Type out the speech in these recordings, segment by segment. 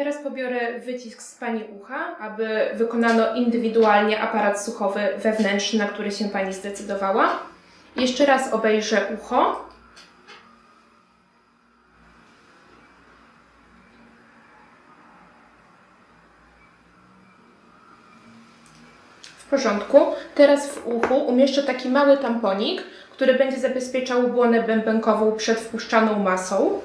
Teraz pobiorę wycisk z Pani ucha, aby wykonano indywidualnie aparat słuchowy wewnętrzny, na który się Pani zdecydowała. Jeszcze raz obejrzę ucho. W porządku. Teraz w uchu umieszczę taki mały tamponik, który będzie zabezpieczał błonę bębenkową przed wpuszczaną masą.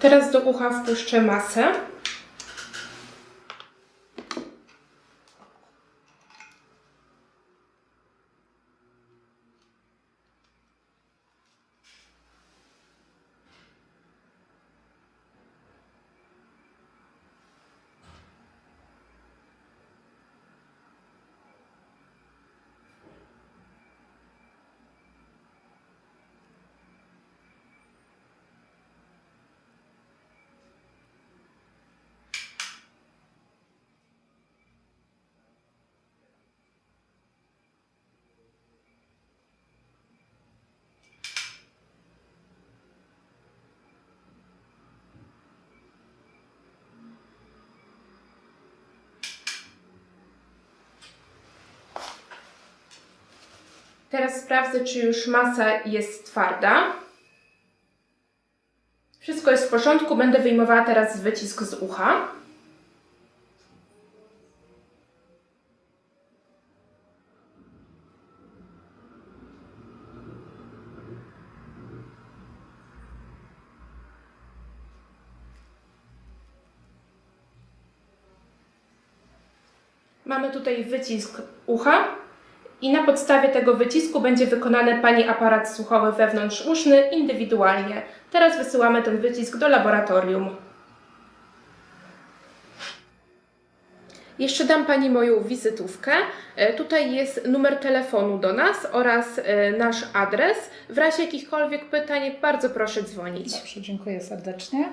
Teraz do ucha wpuszczę masę. Teraz sprawdzę, czy już masa jest twarda. Wszystko jest w porządku. Będę wyjmowała teraz wycisk z ucha. Mamy tutaj wycisk ucha i na podstawie tego wycisku będzie wykonany Pani aparat słuchowy wewnątrzuszny indywidualnie. Teraz wysyłamy ten wycisk do laboratorium. Jeszcze dam Pani moją wizytówkę. E, Tutaj jest numer telefonu do nas oraz e, nasz adres. W razie jakichkolwiek pytań bardzo proszę dzwonić. Dobrze, dziękuję serdecznie.